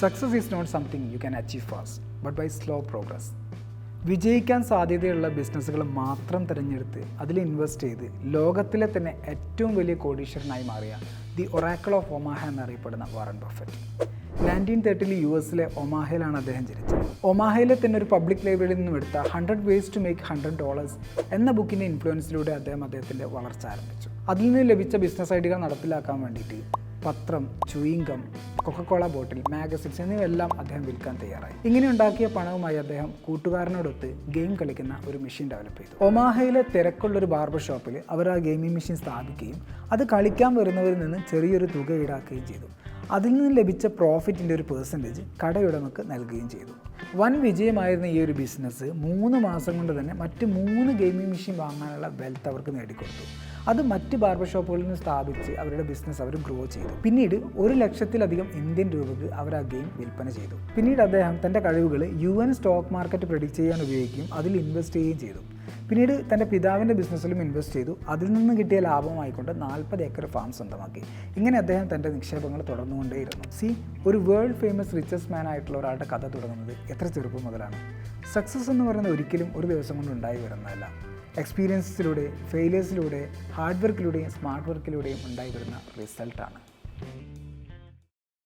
Success is not something you can achieve fast but by slow progress വിജയിക്കാൻ സാധ്യതയുള്ള ബിസിനസ്സുകൾ മാത്രം തിരഞ്ഞെടുത്ത് അതിൽ ഇൻവെസ്റ്റ് ചെയ്ത് ലോകത്തിലെ തന്നെ ഏറ്റവും വലിയ കോടീശ്വരനായി മാറിയ ദി ഒറാക്കിൾ ഓഫ് ഒമാഹ എന്നറിയപ്പെടുന്ന വാറൻ ബഫറ്റ് നയന്റീൻ തേർട്ടിയിൽ യു എസിലെ ഒമാഹയിലാണ് അദ്ദേഹം ജനിച്ചത്. ഒമാഹയിലെ തന്നെ ഒരു പബ്ലിക് ലൈബ്രറിയിൽ നിന്നും എടുത്ത hundred ways to make hundred dollars എന്ന ബുക്കിന്റെ ഇൻഫ്ലുവൻസിലൂടെ അദ്ദേഹം അദ്ദേഹത്തിന്റെ വളർച്ച ആരംഭിച്ചു. അതിൽ നിന്ന് ലഭിച്ച ബിസിനസ് ഐഡിയകൾ നടപ്പിലാക്കാൻ വേണ്ടിയിട്ട് പത്രം ചുയിങ്കം കൊക്കക്കോള ബോട്ടിൽ മാഗസിൻസ് എന്നിവയെല്ലാം അദ്ദേഹം വിൽക്കാൻ തയ്യാറായി. ഇങ്ങനെ ഉണ്ടാക്കിയ പണവുമായി അദ്ദേഹം കൂട്ടുകാരനോടൊത്ത് ഗെയിം കളിക്കുന്ന ഒരു മെഷീൻ ഡെവലപ്പ് ചെയ്തു. ഒമാഹയിലെ തിരക്കുള്ള ഒരു ബാർബർ ഷോപ്പിൽ അവർ ആ ഗെയിമിംഗ് മെഷീൻ സ്ഥാപിക്കുകയും അത് കളിക്കാൻ വരുന്നവരിൽ നിന്ന് ചെറിയൊരു തുക ഈടാക്കുകയും ചെയ്തു. അതിൽ നിന്ന് ലഭിച്ച പ്രോഫിറ്റിന്റെ ഒരു പേഴ്സന്റേജ് കടയുടമക്ക് നൽകുകയും ചെയ്തു. വൻ വിജയമായിരുന്ന ഈ ഒരു ബിസിനസ് മൂന്ന് മാസം കൊണ്ട് തന്നെ മറ്റ് മൂന്ന് ഗെയിമിംഗ് മെഷീൻ വാങ്ങാനുള്ള വെൽത്ത് അവർക്ക് നേടിക്കൊടുത്തു. അത് മറ്റ് ബാർബർ ഷോപ്പുകളിൽ നിന്ന് സ്ഥാപിച്ച് അവരുടെ ബിസിനസ് അവർ ഗ്രോ ചെയ്തു. പിന്നീട് ഒരു ലക്ഷത്തിലധികം ഇന്ത്യൻ രൂപയ്ക്ക് അവർ ആ ഗെയിം വിൽപ്പന ചെയ്തു. പിന്നീട് അദ്ദേഹം തന്റെ കഴിവുകൾ U N stock market predict ചെയ്യാൻ ഉപയോഗിക്കുകയും അതിൽ ഇൻവെസ്റ്റ് ചെയ്യുകയും ചെയ്തു. പിന്നീട് തന്റെ പിതാവിന്റെ ബിസിനസ്സിലും ഇൻവെസ്റ്റ് ചെയ്തു. അതിൽ നിന്ന് കിട്ടിയ ലാഭമായിക്കൊണ്ട് നാൽപ്പത് ഏക്കർ ഫാം സ്വന്തമാക്കി. ഇങ്ങനെ അദ്ദേഹം തന്റെ നിക്ഷേപങ്ങൾ തുടർന്നുകൊണ്ടേയിരുന്നു. സി ഒരു വേൾഡ് ഫേമസ് റിച്ചസ്റ്റ് മാൻ ആയിട്ടുള്ള ഒരാളുടെ കഥ തുടങ്ങുന്നത് എത്ര ചെറുപ്പം മുതലാണ്? സക്സസ് എന്ന് പറയുന്നത് ഒരിക്കലും ഒരു ദിവസം കൊണ്ട് ഉണ്ടായി വരുന്നതല്ല. എക്സ്പീരിയൻസിലൂടെ ഫെയിലിയേഴ്സിലൂടെ ഹാർഡ് വർക്കിലൂടെയും സ്മാർട്ട് വർക്കിലൂടെയും ഉണ്ടായി വരുന്ന റിസൾട്ടാണ്